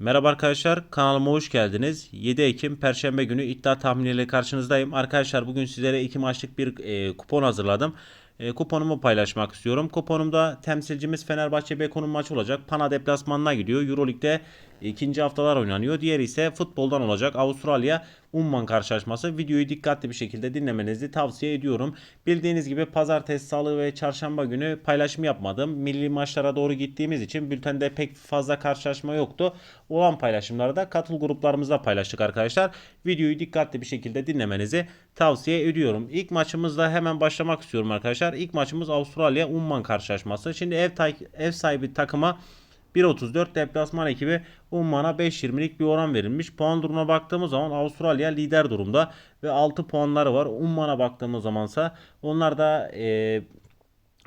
Merhaba arkadaşlar kanalıma hoş geldiniz. 7 Ekim Perşembe günü iddia tahminleriyle karşınızdayım. Arkadaşlar bugün sizlere 2 maçlık bir e, kupon hazırladım. E, kuponumu paylaşmak istiyorum. Kuponumda temsilcimiz Fenerbahçe Beko'nun maçı olacak. Pana deplasmanına gidiyor. Euroleague'de ikinci haftalar oynanıyor. Diğeri ise futboldan olacak. Avustralya Umman karşılaşması. Videoyu dikkatli bir şekilde dinlemenizi tavsiye ediyorum. Bildiğiniz gibi pazartesi, salı ve çarşamba günü paylaşım yapmadım. Milli maçlara doğru gittiğimiz için bültende pek fazla karşılaşma yoktu. Olan paylaşımları da katıl gruplarımızda paylaştık arkadaşlar. Videoyu dikkatli bir şekilde dinlemenizi tavsiye ediyorum. İlk maçımızda hemen başlamak istiyorum arkadaşlar. İlk maçımız Avustralya Umman karşılaşması. Şimdi ev, ev sahibi takıma 1.34 deplasman ekibi Umman'a 5.20'lik bir oran verilmiş. Puan durumuna baktığımız zaman Avustralya lider durumda ve 6 puanları var. Umman'a baktığımız zamansa onlar da e,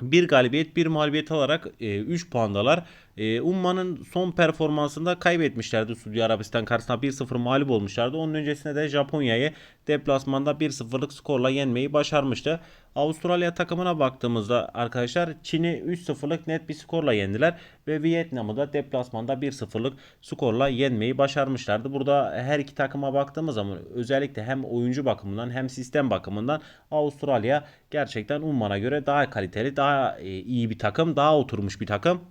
bir galibiyet bir mağlubiyet alarak e, 3 puandalar. E, Umman'ın son performansında kaybetmişlerdi Suudi Arabistan karşısında 1-0 mağlup olmuşlardı. Onun öncesinde de Japonya'yı deplasmanda 1-0'lık skorla yenmeyi başarmıştı. Avustralya takımına baktığımızda arkadaşlar Çin'i 3-0'lık net bir skorla yendiler ve Vietnam'ı da deplasmanda 1-0'lık skorla yenmeyi başarmışlardı. Burada her iki takıma baktığımız zaman özellikle hem oyuncu bakımından hem sistem bakımından Avustralya gerçekten Umman'a göre daha kaliteli, daha e, iyi bir takım, daha oturmuş bir takım.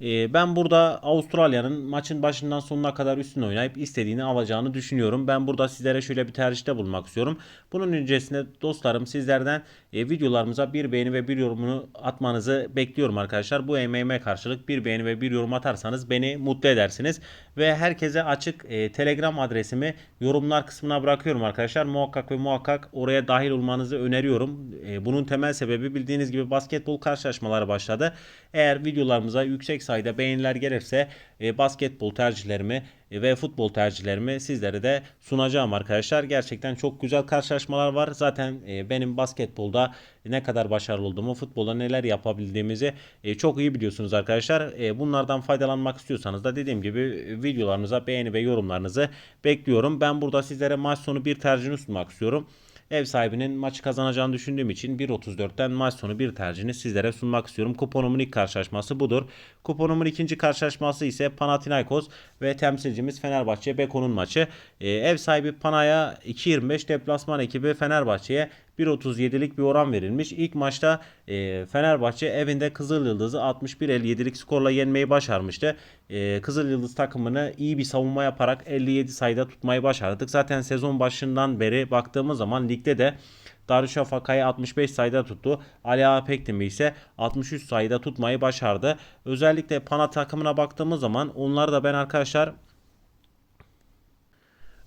Ee, Ben burada Avustralya'nın maçın başından sonuna kadar üstün oynayıp istediğini alacağını düşünüyorum. Ben burada sizlere şöyle bir tercihte bulunmak istiyorum. Bunun öncesinde dostlarım sizlerden e, videolarımıza bir beğeni ve bir yorumunu atmanızı bekliyorum arkadaşlar. Bu emeğime karşılık bir beğeni ve bir yorum atarsanız beni mutlu edersiniz. Ve herkese açık e, Telegram adresimi yorumlar kısmına bırakıyorum arkadaşlar. Muhakkak ve muhakkak oraya dahil olmanızı öneriyorum. E, bunun temel sebebi bildiğiniz gibi basketbol karşılaşmaları başladı. Eğer videolarımıza yüksek sayıda beğeniler gelirse e, basketbol tercihlerimi e, ve futbol tercihlerimi sizlere de sunacağım arkadaşlar. Gerçekten çok güzel karşılaşmalar var. Zaten e, benim basketbolda ne kadar başarılı olduğumu, futbolda neler yapabildiğimizi e, çok iyi biliyorsunuz arkadaşlar. Bunlardan faydalanmak istiyorsanız da dediğim gibi videolarınıza beğeni ve yorumlarınızı bekliyorum. Ben burada sizlere maç sonu bir tercihini sunmak istiyorum. Ev sahibinin maçı kazanacağını düşündüğüm için 1.34'ten maç sonu bir tercihini sizlere sunmak istiyorum. Kuponumun ilk karşılaşması budur. Kuponumun ikinci karşılaşması ise Panathinaikos ve temsilcimiz Fenerbahçe Beko'nun maçı. Ee, ev sahibi Pana'ya 2.25 deplasman ekibi Fenerbahçe'ye 1.37'lik bir oran verilmiş. İlk maçta e, Fenerbahçe evinde Kızıl Yıldız'ı 61-57'lik skorla yenmeyi başarmıştı. E, Kızıl Yıldız takımını iyi bir savunma yaparak 57 sayıda tutmayı başardık. Zaten sezon başından beri baktığımız zaman ligde de Darüşşafaka'yı 65 sayıda tuttu. Ali Ağa Pekdemir ise 63 sayıda tutmayı başardı. Özellikle Pana takımına baktığımız zaman onlar da ben arkadaşlar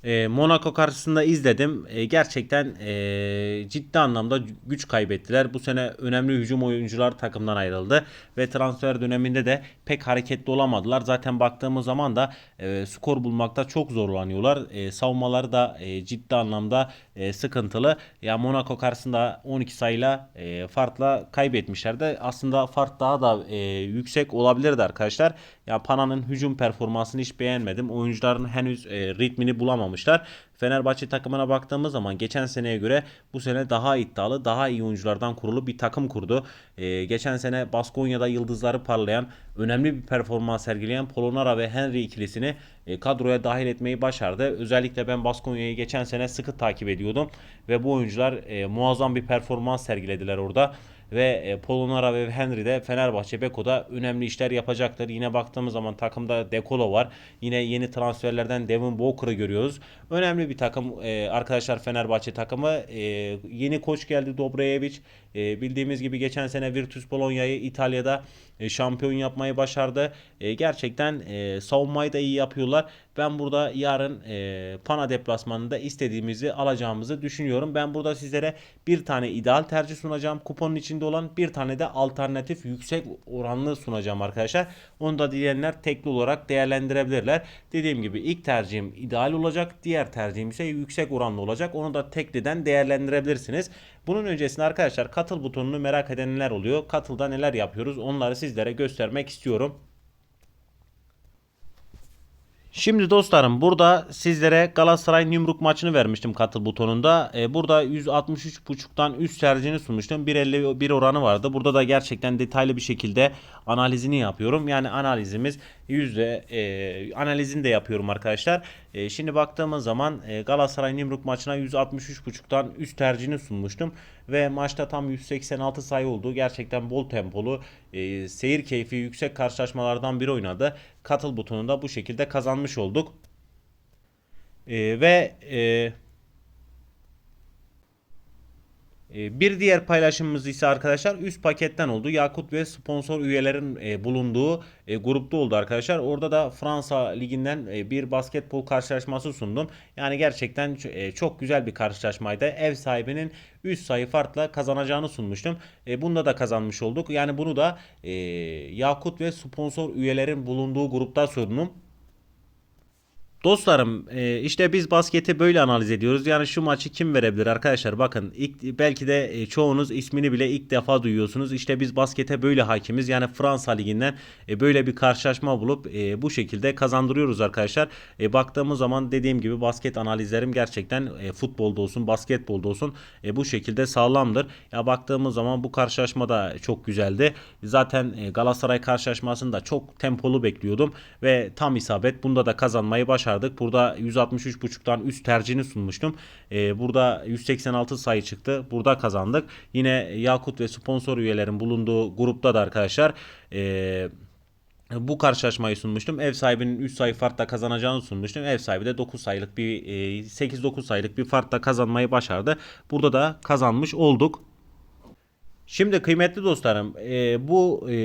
e, Monaco karşısında izledim. E, gerçekten e, ciddi anlamda güç kaybettiler. Bu sene önemli hücum oyuncular takımdan ayrıldı ve transfer döneminde de pek hareketli olamadılar. Zaten baktığımız zaman da e, skor bulmakta çok zorlanıyorlar. E, savunmaları da e, ciddi anlamda e, sıkıntılı. Ya Monaco karşısında 12 sayıyla e, farkla kaybetmişlerdi. Aslında fark daha da e, yüksek olabilirdi arkadaşlar. Ya Pana'nın hücum performansını hiç beğenmedim. Oyuncuların henüz e, ritmini bulamamışlar. Fenerbahçe takımına baktığımız zaman geçen seneye göre bu sene daha iddialı, daha iyi oyunculardan kurulu bir takım kurdu. Ee, geçen sene Baskonya'da yıldızları parlayan, önemli bir performans sergileyen Polonara ve Henry ikilisini e, kadroya dahil etmeyi başardı. Özellikle ben Baskonya'yı geçen sene sıkı takip ediyordum ve bu oyuncular e, muazzam bir performans sergilediler orada ve e, Polonara ve Henry de Fenerbahçe Beko'da önemli işler yapacaktır. Yine baktığımız zaman takımda Dekolo var. Yine yeni transferlerden Devin Booker'ı görüyoruz. Önemli bir takım e, arkadaşlar Fenerbahçe takımı. E, yeni koç geldi Dobrejevic. Bildiğimiz gibi geçen sene Virtus Bologna'yı İtalya'da şampiyon yapmayı başardı. Gerçekten savunmayı da iyi yapıyorlar. Ben burada yarın e, Pana deplasmanında istediğimizi alacağımızı düşünüyorum. Ben burada sizlere bir tane ideal tercih sunacağım. Kuponun içinde olan bir tane de alternatif yüksek oranlı sunacağım arkadaşlar. Onu da dileyenler tekli olarak değerlendirebilirler. Dediğim gibi ilk tercihim ideal olacak. Diğer tercihim ise yüksek oranlı olacak. Onu da tekliden değerlendirebilirsiniz. Bunun öncesinde arkadaşlar katıl butonunu merak edenler oluyor. Katılda neler yapıyoruz onları sizlere göstermek istiyorum. Şimdi dostlarım burada sizlere Galatasaray Nymruk maçını vermiştim katıl butonunda. Ee, burada 163.5'tan üst tercihini sunmuştum. 1.51 oranı vardı. Burada da gerçekten detaylı bir şekilde analizini yapıyorum. Yani analizimiz yüzde e, analizini de yapıyorum arkadaşlar. E, şimdi baktığımız zaman e, Galatasaray Nimruk maçına 163.5'tan üst tercihini sunmuştum ve maçta tam 186 sayı oldu. Gerçekten bol tempolu, e, seyir keyfi yüksek karşılaşmalardan biri oynadı. Katıl butonunda bu şekilde kazanmış olduk. E, ve e, e, Bir diğer paylaşımımız ise arkadaşlar üst paketten oldu. Yakut ve sponsor üyelerin e, bulunduğu e, grupta oldu arkadaşlar. Orada da Fransa liginden e, bir basketbol karşılaşması sundum. Yani gerçekten çok güzel bir karşılaşmaydı. Ev sahibinin 3 sayı farkla kazanacağını sunmuştum. Bunda da kazanmış olduk. Yani bunu da Yakut ve sponsor üyelerin bulunduğu grupta sundum. Dostlarım e, işte biz basketi böyle analiz ediyoruz. Yani şu maçı kim verebilir arkadaşlar? Bakın ilk belki de e, çoğunuz ismini bile ilk defa duyuyorsunuz. İşte biz baskete böyle hakimiz. Yani Fransa liginden e, böyle bir karşılaşma bulup bu şekilde kazandırıyoruz arkadaşlar. Baktığımız zaman dediğim gibi basket analizlerim gerçekten futbolda olsun, basketbolda olsun bu şekilde sağlamdır. Ya baktığımız zaman bu karşılaşma da çok güzeldi. Zaten Galatasaray karşılaşmasında çok tempolu bekliyordum ve tam isabet. Bunda da kazanmayı başardık. Burada 163.5'tan üst tercihini sunmuştum. E, burada 186 sayı çıktı. Burada kazandık. Yine Yakut ve sponsor üyelerin bulunduğu grupta da arkadaşlar e, bu karşılaşmayı sunmuştum. Ev sahibinin 3 sayı farkla kazanacağını sunmuştum. Ev sahibi de 9 sayılık bir e, 8-9 sayılık bir farkla kazanmayı başardı. Burada da kazanmış olduk. Şimdi kıymetli dostlarım e, bu e,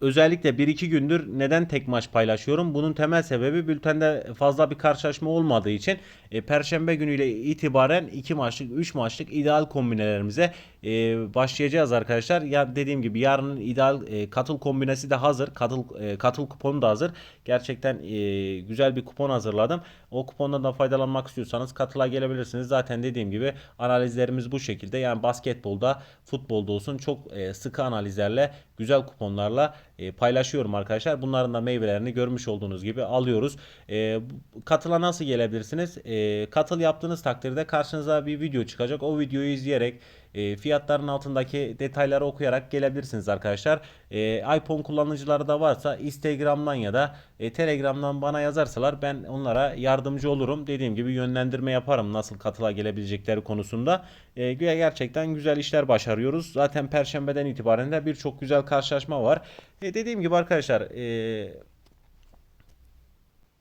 özellikle 1-2 gündür neden tek maç paylaşıyorum? Bunun temel sebebi bültende fazla bir karşılaşma olmadığı için e, Perşembe günüyle itibaren 2 maçlık 3 maçlık ideal kombinelerimize e, başlayacağız arkadaşlar. Ya dediğim gibi yarının ideal e, katıl kombinesi de hazır. Katıl e, katıl kuponu da hazır. Gerçekten e, güzel bir kupon hazırladım. O kupondan da faydalanmak istiyorsanız katıla gelebilirsiniz. Zaten dediğim gibi analizlerimiz bu şekilde. Yani basketbolda, futbolda olsun çok e, sıkı analizlerle, güzel kuponlarla e, paylaşıyorum arkadaşlar. Bunların da meyvelerini görmüş olduğunuz gibi alıyoruz. E, katıla nasıl gelebilirsiniz? E, katıl yaptığınız takdirde karşınıza bir video çıkacak. O videoyu izleyerek e, fiyatların altındaki detayları okuyarak gelebilirsiniz arkadaşlar. E, iPhone kullanıcıları da varsa Instagram'dan ya da e, Telegram'dan bana yazarsalar ben onlara yardımcı olurum. Dediğim gibi yönlendirme yaparım nasıl katıla gelebilecekleri konusunda. E, gerçekten güzel işler başarıyoruz. Zaten Perşembeden itibaren de birçok güzel karşılaşma var. E, dediğim gibi arkadaşlar e,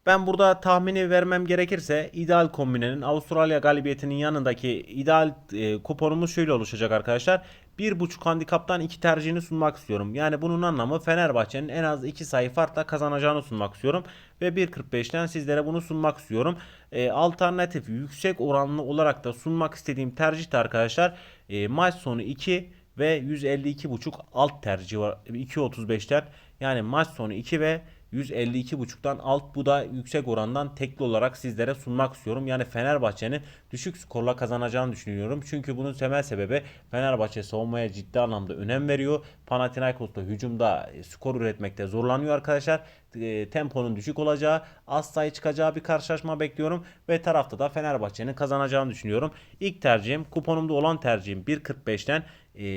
ben burada tahmini vermem gerekirse ideal kombinenin Avustralya galibiyetinin yanındaki ideal e, kuponumuz şöyle oluşacak arkadaşlar. 1.5 handikaptan 2 tercihini sunmak istiyorum. Yani bunun anlamı Fenerbahçe'nin en az 2 sayı farkla kazanacağını sunmak istiyorum. Ve 1.45'ten sizlere bunu sunmak istiyorum. E, alternatif yüksek oranlı olarak da sunmak istediğim tercih de arkadaşlar e, maç sonu 2 ve 152.5 alt tercih var 2.35'ten. Yani maç sonu 2 ve 152.5'tan alt bu da yüksek orandan tekli olarak sizlere sunmak istiyorum. Yani Fenerbahçe'nin düşük skorla kazanacağını düşünüyorum. Çünkü bunun temel sebebi Fenerbahçe savunmaya ciddi anlamda önem veriyor. Panathinaikos da hücumda e, skor üretmekte zorlanıyor arkadaşlar. E, temponun düşük olacağı, az sayı çıkacağı bir karşılaşma bekliyorum ve tarafta da Fenerbahçe'nin kazanacağını düşünüyorum. İlk tercihim kuponumda olan tercihim 1.45'ten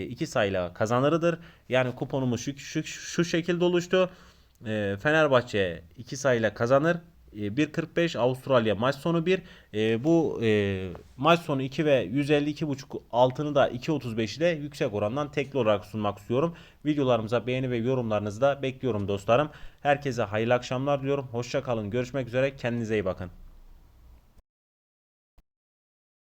2 sayıyla kazanırıdır. Yani kuponumuz şu, şu, şu şekilde oluştu. E, Fenerbahçe 2 sayıyla kazanır. E, 1.45 Avustralya maç sonu 1. E, bu e, maç sonu 2 ve 152.5 altını da 2.35 ile yüksek orandan tekli olarak sunmak istiyorum. Videolarımıza beğeni ve yorumlarınızı da bekliyorum dostlarım. Herkese hayırlı akşamlar diliyorum. Hoşça kalın. Görüşmek üzere. Kendinize iyi bakın.